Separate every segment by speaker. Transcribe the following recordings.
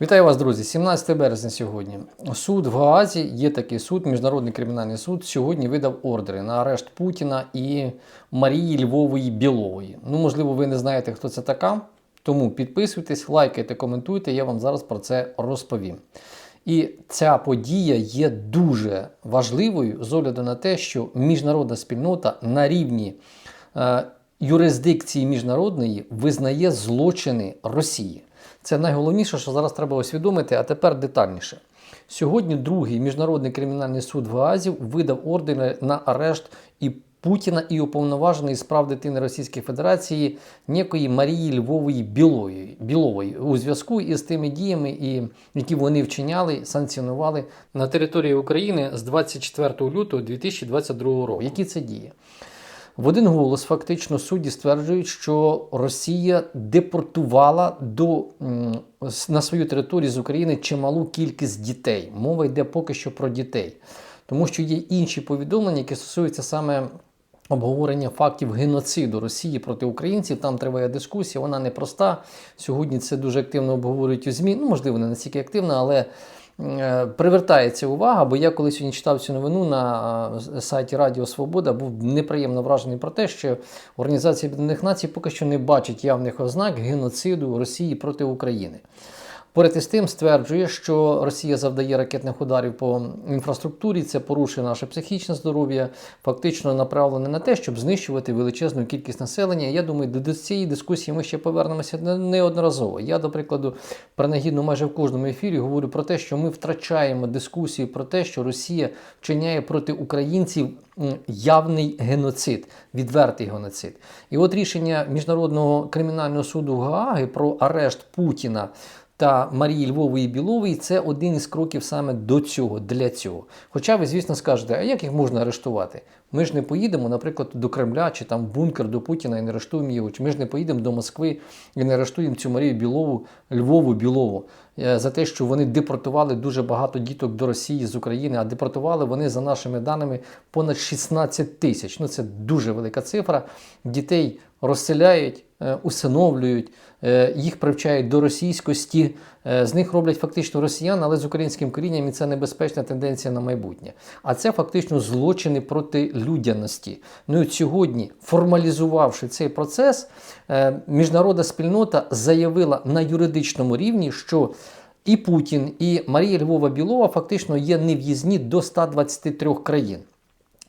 Speaker 1: Вітаю вас, друзі. 17 березня сьогодні. Суд в Гаазі, є такий суд, Міжнародний кримінальний суд, сьогодні видав ордери на арешт Путіна і Марії Львової Білової. Ну, можливо, ви не знаєте, хто це така. Тому підписуйтесь, лайкайте, коментуйте, я вам зараз про це розповім. І ця подія є дуже важливою з огляду на те, що міжнародна спільнота на рівні е, юрисдикції міжнародної визнає злочини Росії. Це найголовніше, що зараз треба усвідомити, а тепер детальніше. Сьогодні другий міжнародний кримінальний суд в Гаазі видав ордери на арешт і Путіна і уповноваженої з прав дитини Російської Федерації некої Марії Львової Білової, Білової у зв'язку із тими діями, і, які вони вчиняли, санкціонували на території України з 24 лютого 2022 року. Які це дії? В один голос фактично судді стверджують, що Росія депортувала до, на свою територію з України чималу кількість дітей. Мова йде поки що про дітей. Тому що є інші повідомлення, які стосуються саме обговорення фактів геноциду Росії проти українців. Там триває дискусія, вона непроста. Сьогодні це дуже активно обговорюють у ЗМІ. Ну, можливо, не настільки активно, але привертається увага, бо я коли сьогодні читав цю новину на е, сайті Радіо Свобода, був неприємно вражений про те, що Організація Об'єднаних Націй поки що не бачить явних ознак геноциду Росії проти України. Поряд із тим стверджує, що Росія завдає ракетних ударів по інфраструктурі, це порушує наше психічне здоров'я, фактично направлене на те, щоб знищувати величезну кількість населення. Я думаю, до- цієї дискусії ми ще повернемося неодноразово. Я, до прикладу, принагідно майже в кожному ефірі говорю про те, що ми втрачаємо дискусію про те, що Росія вчиняє проти українців явний геноцид, відвертий геноцид. І от рішення Міжнародного кримінального суду Гааги про арешт Путіна та Марії Львової Білової це один із кроків саме до цього, для цього. Хоча ви, звісно, скажете, а як їх можна арештувати? Ми ж не поїдемо, наприклад, до Кремля чи там бункер до Путіна і не арештуємо його. Чи ми ж не поїдемо до Москви і не арештуємо цю Марію Білову, Львову Білову е, за те, що вони депортували дуже багато діток до Росії з України, а депортували вони, за нашими даними, понад 16 тисяч. Ну це дуже велика цифра. Дітей розселяють, е, усиновлюють, е, їх привчають до російськості. Е, З них роблять фактично росіян, але з українським корінням і це небезпечна тенденція на майбутнє. А це фактично злочини проти людяності. Ну і от сьогодні, формалізувавши цей процес, міжнародна спільнота заявила на юридичному рівні, що і Путін, і Марія Львова Білова фактично є нев'їзні до 123 країн.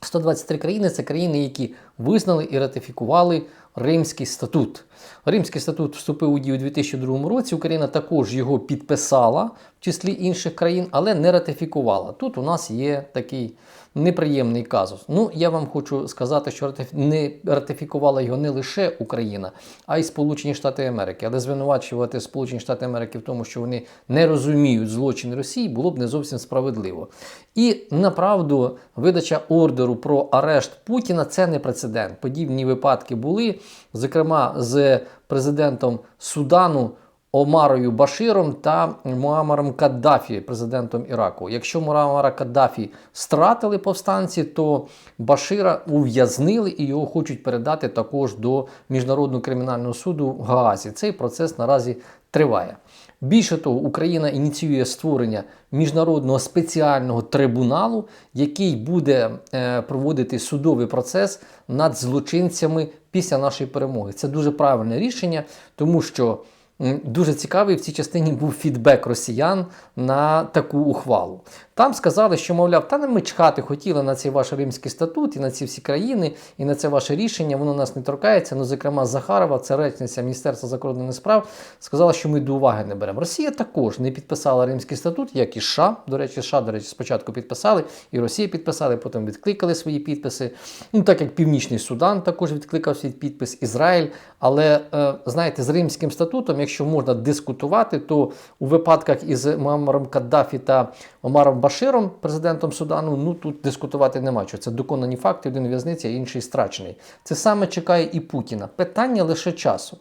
Speaker 1: 123 країни це країни, які визнали і ратифікували Римський статут. Римський статут вступив у дію у 2002 році. Україна також його підписала, в числі інших країн, але не ратифікувала. Тут у нас є такий неприємний казус. Ну, я вам хочу сказати, що не ратифікувала його не лише Україна, а й Сполучені Штати Америки. Але звинувачувати Сполучені Штати Америки в тому, що вони не розуміють злочини Росії, було б не зовсім справедливо. І направду видача ордеру про арешт Путіна це не прецедент. Подібні випадки були, зокрема з президентом Судану. Омарою Баширом та Муамаром Каддафі, президентом Іраку. Якщо Муамара Каддафі стратили повстанці, то Башира ув'язнили і його хочуть передати також до Міжнародного кримінального суду в Гаазі. Цей процес наразі триває. Більше того, Україна ініціює створення міжнародного спеціального трибуналу, який буде е, проводити судовий процес над злочинцями після нашої перемоги. Це дуже правильне рішення, тому що дуже цікавий в цій частині був фідбек росіян на таку ухвалу. Там сказали, що, мовляв, та не ми чхати хотіли на цей ваш римський статут і на ці всі країни, і на це ваше рішення, воно нас не торкається. Ну, зокрема, Захарова, це речниця Міністерства закордонних справ, сказала, що ми до уваги не беремо. Росія також не підписала Римський статут, як і США. До речі, США, до речі, спочатку підписали, і Росія підписали, потім відкликали свої підписи. Ну, так як Північний Судан також відкликав свій підпис, Ізраїль. Але е, знаєте, з Римським статутом, якщо можна дискутувати, то у випадках із Мамаром Каддафі та Омаром Баширом, президентом Судану, ну тут дискутувати нема що. Це доконані факти, один в'язниця, інший страчений. Це саме чекає і Путіна. Питання лише часу.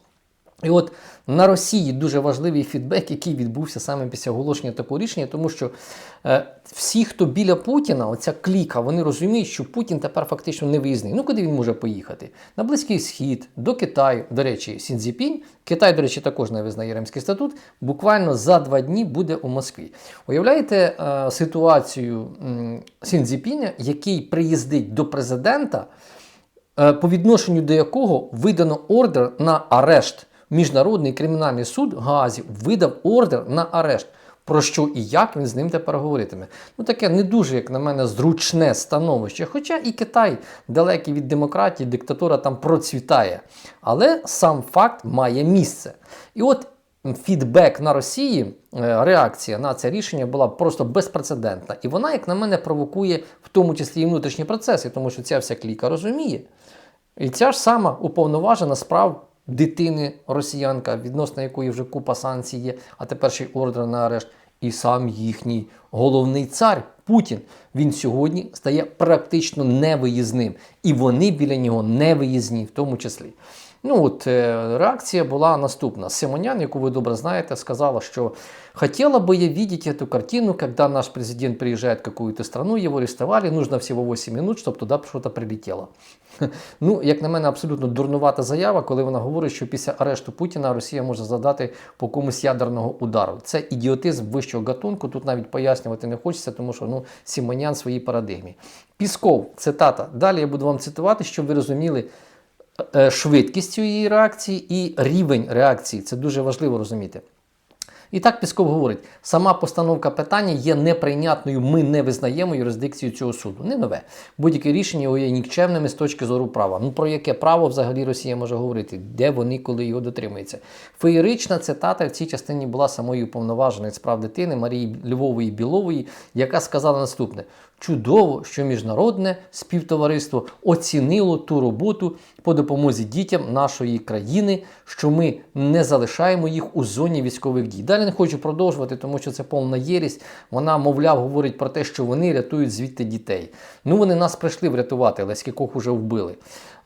Speaker 1: І от на Росії дуже важливий фідбек, який відбувся саме після оголошення такого рішення, тому що е, всі, хто біля Путіна, оця кліка, вони розуміють, що Путін тепер фактично не виїзний. Ну куди він може поїхати? На Близький Схід, до Китаю. До речі, Сінзіпінь. Китай, до речі, також не визнає Римський статут. Буквально за два дні буде у Москві. Уявляєте е, ситуацію м, Сінзіпіня, який приїздить до президента, е, по відношенню до якого видано ордер на арешт. Міжнародний кримінальний суд Гаазі видав ордер на арешт. Про що і як він з ним тепер говоритиме? Ну таке не дуже, як на мене, зручне становище. Хоча і Китай, далекий від демократії, диктатура там процвітає. Але сам факт має місце. І от фідбек на Росії, е, реакція на це рішення була просто безпрецедентна. І вона, як на мене, провокує в тому числі і внутрішні процеси, тому що ця вся кліка розуміє. І ця ж сама уповноважена справ дитини росіянка, відносно якої вже купа санкцій є, а тепер ще й ордер на арешт. І сам їхній головний цар Путін. Він сьогодні стає практично невиїзним. І вони біля нього невиїзні, в тому числі. Ну от е, реакція була наступна. Симонян, яку ви добре знаєте, сказала, що хотела бы я видеть эту картину, когда наш президент приезжает в какую-то страну, его арестовали, нужно всего 8 минут, щоб туди щось прилетіло. Ну, як на мене, абсолютно дурнувата заява, коли вона говорить, що після арешту Путіна Росія може задати по комусь ядерного удару. Це ідіотизм вищого гатунку. Тут навіть пояснювати не хочеться, тому що ну, Сімонян в своїй парадигмі. Пісков, цитата. Далі я буду вам цитувати, щоб ви розуміли е, її реакції і рівень реакції. Це дуже важливо розуміти. І так Пісков говорить: сама постановка питання є неприйнятною. Ми не визнаємо юрисдикцію цього суду. Не нове. Будь-яке рішення його є нікчемними з точки зору права. Ну про яке право взагалі Росія може говорити? Де вони, коли його дотримуються? Феєрична цитата в цій частині була самою уповноваженою з прав дитини Марії Львової Білової, яка сказала наступне: чудово, що міжнародне співтовариство оцінило ту роботу по допомозі дітям нашої країни, що ми не залишаємо їх у зоні військових дій. Далі не хочу продовжувати, тому що це повна єрість. Вона, мовляв, говорить про те, що вони рятують звідти дітей. Ну вони нас прийшли врятувати, але скількох уже вбили.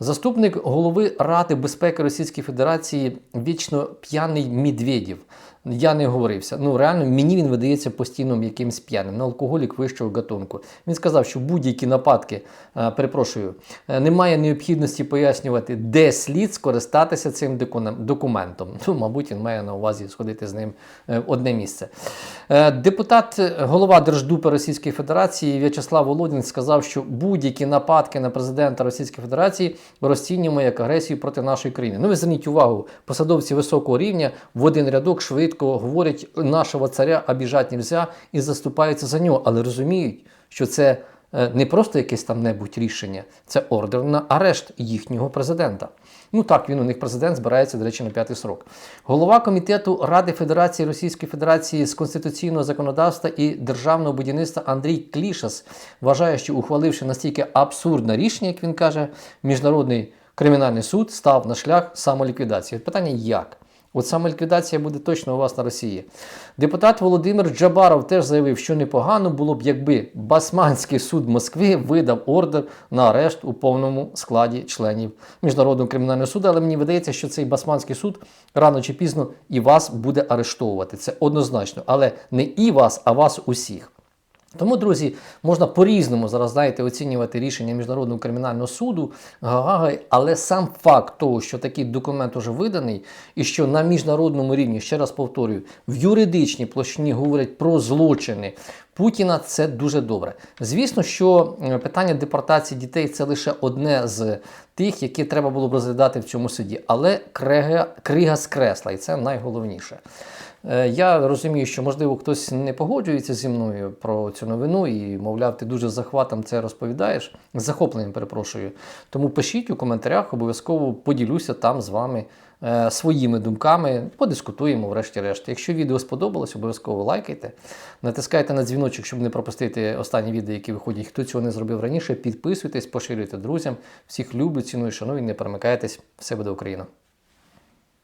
Speaker 1: Заступник голови Ради безпеки Російської Федерації вічно п'яний Медведєв. Я не говорився. Ну реально мені він видається постійно якимсь п'яним на алкоголік вищого гатунку. Він сказав, що будь-які нападки, е, перепрошую, е, немає необхідності пояснювати, де слід скористатися цим документом. Ну, мабуть, він має на увазі сходити з ним е, в одне місце. Е, Депутат, голова Держдупи Російської Федерації В'ячеслав Володін сказав, що будь-які нападки на президента Російської Федерації розцінюємо як агресію проти нашої країни. Ну, ви зверніть увагу, посадовці високого рівня в один рядок швидко говорять, нашого царя обіжати нельзя і заступаються за нього, але розуміють, що це е, не просто якесь там небудь рішення, це ордер на арешт їхнього президента. Ну так, він у них президент збирається, до речі, на п'ятий срок. Голова комітету Ради Федерації Російської Федерації з конституційного законодавства і державного будівництва Андрій Клішас вважає, що ухваливши настільки абсурдне рішення, як він каже, міжнародний кримінальний суд став на шлях самоліквідації. Питання як? От самоліквідація буде точно у вас на Росії. Депутат Володимир Джабаров теж заявив, що непогано було б, якби Басманський суд Москви видав ордер на арешт у повному складі членів Міжнародного кримінального суду. Але мені видається, що цей Басманський суд рано чи пізно і вас буде арештовувати. Це однозначно, але не і вас, а вас усіх. Тому, друзі, можна по-різному зараз знаєте, оцінювати рішення Міжнародного кримінального суду, але сам факт того, що такий документ уже виданий, і що на міжнародному рівні, ще раз повторюю, в юридичній площині говорять про злочини Путіна, це дуже добре. Звісно, що е, питання депортації дітей це лише одне з тих, які треба було б розглядати в цьому суді, але крига, крига з кресла, і це найголовніше. Е, Я розумію, що можливо хтось не погоджується зі мною про цю новину і, мовляв, ти дуже захватом це розповідаєш. З захопленням перепрошую. Тому пишіть у коментарях, обов'язково поділюся там з вами е, своїми думками, подискутуємо, врешті-решт. Якщо відео сподобалось, обов'язково лайкайте. Натискайте на дзвіночок, щоб не пропустити останні відео, які виходять. Хто цього не зробив раніше, підписуйтесь, поширюйте друзям. Всіх люблю, ціную, шаную, не перемикайтесь. Все буде Україна!